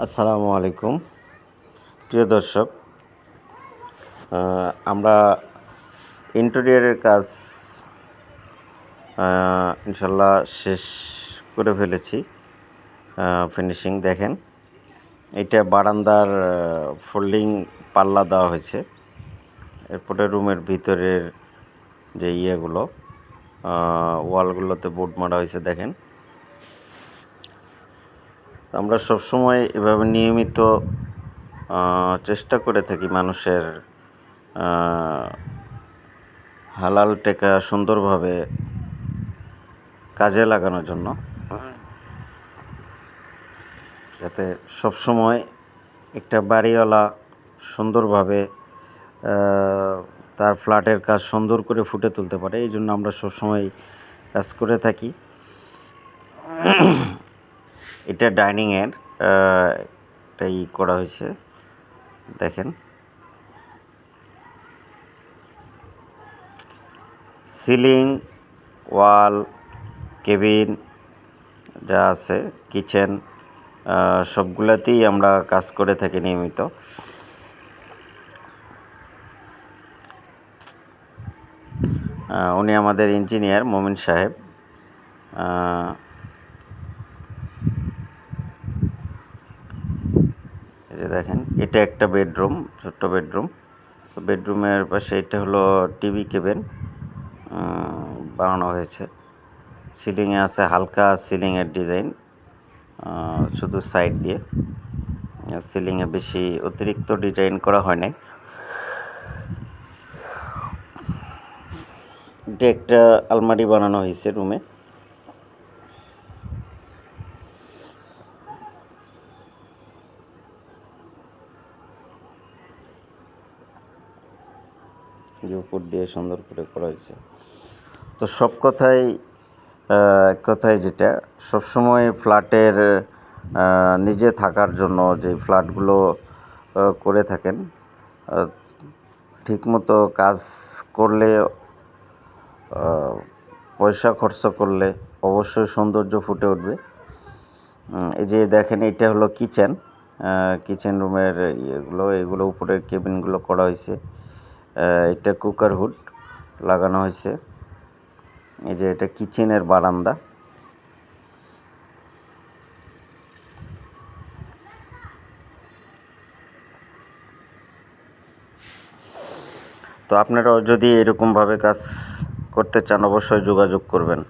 আসসালামু আলাইকুম। প্রিয় দর্শক আমরা ইন্টেরিয়রের কাজ ইনশাল্লাহ শেষ করে ফেলেছি। ফিনিশিং দেখেন, এটা বারান্দার ফোল্ডিং পাল্লা দেওয়া হয়েছে। এরপরে রুমের ভিতরের যে ইয়েগুলো ওয়ালগুলোতে বোর্ড মারা হয়েছে, দেখেন। আমরা সবসময় এভাবে নিয়মিত চেষ্টা করে থাকি মানুষের হালাল টেকা সুন্দরভাবে কাজে লাগানোর জন্য। যাতে সবসময় একটা বাড়িওয়ালা সুন্দরভাবে তার ফ্ল্যাটের কাজ সুন্দর করে ফুটে তুলতে পারে, এই জন্য আমরা সবসময় কাজ করে থাকি। এটা ডাইনিংয়ের এটাই করা হয়েছে। দেখেন। সিলিং, ওয়াল, কেবিন যা আছে, কিচেন সবগুলাতেই আমরা কাজ করে থাকি নিয়মিত। উনি আমাদের ইঞ্জিনিয়ার মমিন সাহেব আহ, এই যে দেখেন, এটা একটা বেডরুম, ছোট্ট বেডরুম। তো বেডরুমের পাশে এটা হলো টিভি কেবিন বানানো হয়েছে। সিলিংয়ে আছে হালকা সিলিংয়ের ডিজাইন শুধু সাইড দিয়ে। সিলিংয়ে বেশি অতিরিক্ত ডিজাইন করা হয় নাই। এটা একটা আলমারি বানানো হয়েছে রুমে। যে উপর দিয়ে সুন্দর করে করা হয়েছে। তো সব কথাই কথায় যেটা সবসময় ফ্ল্যাটের নিজে থাকার জন্য যে ফ্ল্যাটগুলো করে থাকেন ঠিকমতো কাজ করলে পয়সা খরচ করলে অবশ্যই সৌন্দর্য ফুটে উঠবে। এই যে দেখেন, এটা হলো কিচেন কিচেন রুমের ইয়েগুলো, এগুলো উপরের কেবিনগুলো করা হয়েছে। এটা কুকার হুড লাগানো হয়েছে। এই যে এটা কিচেনের বারান্দা। তো আপনারাও যদি এরকমভাবে কাজ করতে চান, অবশ্যই যোগাযোগ করবেন।